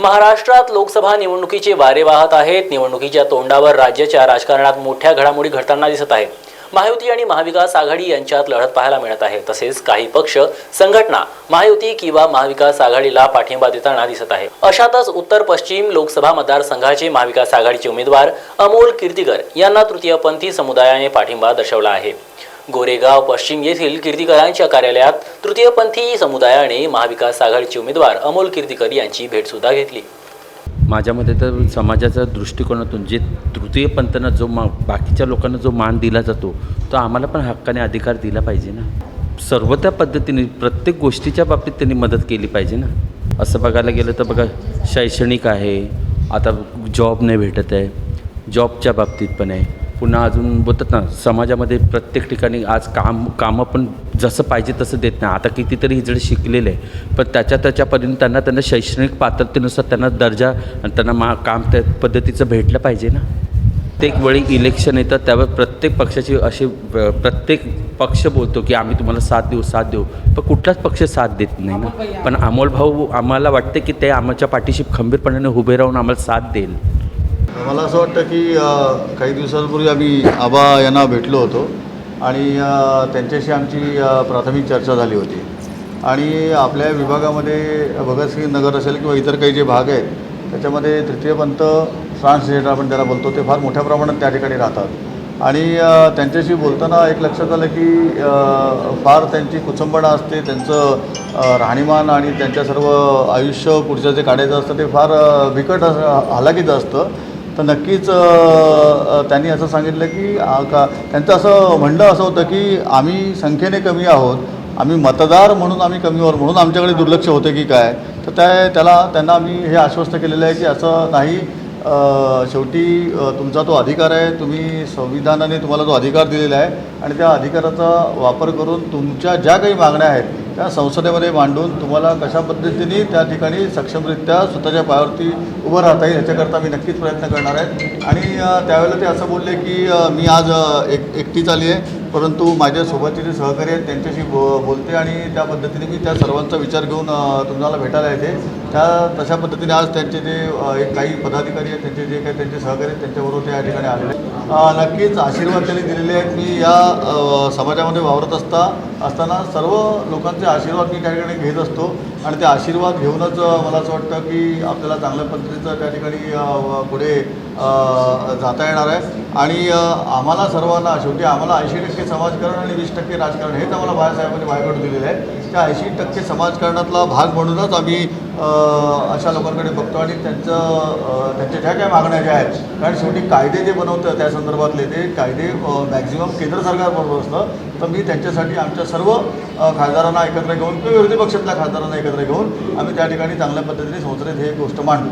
महाराष्ट्रात लोकसभा निवडणुकीचे वारे वाहत आहेत. निवडणुकीच्या तोंडावर राज्याच्या राजकारणात मोठ्या घडामोडी घडताना दिसत आहे महायुती आणि महाविकास आघाडी यांच्यात लढत पाहायला मिळत आहे. तसेच काही पक्ष संघटना महायुती किंवा महाविकास आघाडीला पाठिंबा देताना दिसत आहे. अशातच उत्तर पश्चिम लोकसभा मतदारसंघाचे महाविकास आघाडीचे उमेदवार अमोल कीर्तीकर यांना तृतीयपंथी समुदायाने पाठिंबा दर्शवला आहे. गोरेगाव पश्चिम येथील कीर्तिकरांच्या कार्यालयात तृतीयपंथी समुदायाने महाविकास आघाडीचे उमेदवार अमोल कीर्तिकर यांची भेट सुद्धा घेतली. माझ्या मते तर समाजाच्या दृष्टिकोनातून जे तृतीयपंथांना जो मा बाकीच्या लोकांना जो मान दिला जातो तो आम्हाला पण हक्काने अधिकार दिला पाहिजे ना. सर्व त्या पद्धतीने प्रत्येक गोष्टीच्या बाबतीत त्यांनी मदत केली पाहिजे ना. असं बघायला गेलं तर बघा शैक्षणिक आहे आता जॉब नाही भेटत आहे जॉबच्या बाबतीत पण आहे. पुन्हा अजून बोलतात ना समाजामध्ये प्रत्येक ठिकाणी आज काम कामं पण जसं पाहिजे तसं देत नाही. आता कितीतरी हिजडे शिकलेले आहे पण त्याच्या त्याच्यापर्यंत त्यांना त्यांना शैक्षणिक पात्रतेनुसार त्यांना दर्जा आणि त्यांना मा काम त्या पद्धतीचं भेटलं पाहिजे ना. प्रत्येक वेळी इलेक्शन येतं त्यावर प्रत्येक पक्षाची अशी व- प्रत्येक पक्ष बोलतो की आम्ही तुम्हाला साथ देऊ साथ देऊ. पण कुठलाच पक्ष साथ देत नाही ना. पण अमोल भाऊ आम्हाला वाटते की ते आमच्या पाठीशी खंबीरपणाने उभे राहून आम्हाला साथ देईल. मला असं वाटतं की काही दिवसांपूर्वी आम्ही आबा यांना भेटलो होतो आणि त्यांच्याशी आमची प्राथमिक चर्चा झाली होती. आणि आपल्या विभागामध्ये भगतसिंग नगर असेल किंवा इतर काही जे भाग आहेत त्याच्यामध्ये तृतीयपंत ट्रान्सजेंडर आपण त्याला बोलतो ते फार मोठ्या प्रमाणात त्या ठिकाणी राहतात. आणि त्यांच्याशी बोलताना एक लक्षात आलं की फार त्यांची कुचंबणा असते त्यांचं राहणीमान आणि त्यांच्या सर्व आयुष्य पुढचं जे काढायचं असतं ते फार बिकट असं हालाकीचं असतं. तर नक्कीच त्यांनी असं सांगितलं की का त्यांचं असं म्हणणं असं होतं की आम्ही संख्येने कमी आहोत आम्ही मतदार म्हणून आम्ही कमी म्हणून आमच्याकडे दुर्लक्ष होतं की काय? तर त्या त्याला त्यांना आम्ही हे आश्वस्त केलेलं आहे की असं नाही शेवटी तुमचा तो अधिकार आहे तुम्ही संविधानाने तुम्हाला तो अधिकार दिलेला आहे आणि त्या अधिकाराचा वापर करून तुमच्या ज्या काही मागण्या आहेत त्या संसदेमध्ये मांडून तुम्हाला कशा पद्धतीने त्या ठिकाणी सक्षमरित्या स्वतःच्या पायावरती उभं राहता येईल याच्याकरता मी नक्कीच प्रयत्न करणार आहे. आणि त्यावेळेला ते असं बोलले की मी आज एक एकटीच आली आहे परंतु माझ्यासोबतचे जे सहकारी आहेत त्यांच्याशी बो बोलते आणि त्या पद्धतीने मी त्या सर्वांचा विचार घेऊन तुम्हाला भेटायला येते. त्या तशा पद्धतीने आज त्यांचे जे एक काही पदाधिकारी आहेत त्यांचे जे काही त्यांचे सहकारी आहेत त्यांच्याबरोबर ते या ठिकाणी आलेले आहेत. नक्कीच आशीर्वाद त्यांनी दिलेले आहेत. मी या समाजामध्ये वावरत असता असताना सर्व लोकांचे आशीर्वाद मी त्या ठिकाणी घेत असतो आणि ते आशीर्वाद घेऊनच मला असं वाटतं की आपल्याला चांगल्या पद्धतीचं त्या ठिकाणी पुढे जाता येणार आहे. आणि आम्हाला सर्वांना शेवटी आम्हाला ऐंशी टक्के समाजकारण आणि वीस टक्के राजकारण हेच आम्हाला बाळासाहेबांनी माझ्याकडून दिलेलं आहे. त्या ऐंशी टक्के समाजकारणातला भाग म्हणूनच आम्ही अशा लोकांकडे बघतो आणि त्यांचं त्यांच्या ज्या काय मागण्या ज्या आहेत कारण शेवटी कायदे जे बनवतं त्या संदर्भातले ते कायदे मॅक्झिमम केंद्र सरकार बनवत असतं. तर मी त्यांच्यासाठी आमच्या सर्व खासदारांना एकत्र घेऊन किंवा विरोधी पक्षातल्या खासदारांना एकत्र घेऊन आम्ही त्या ठिकाणी चांगल्या पद्धतीने संसदेत हे गोष्ट मांडू.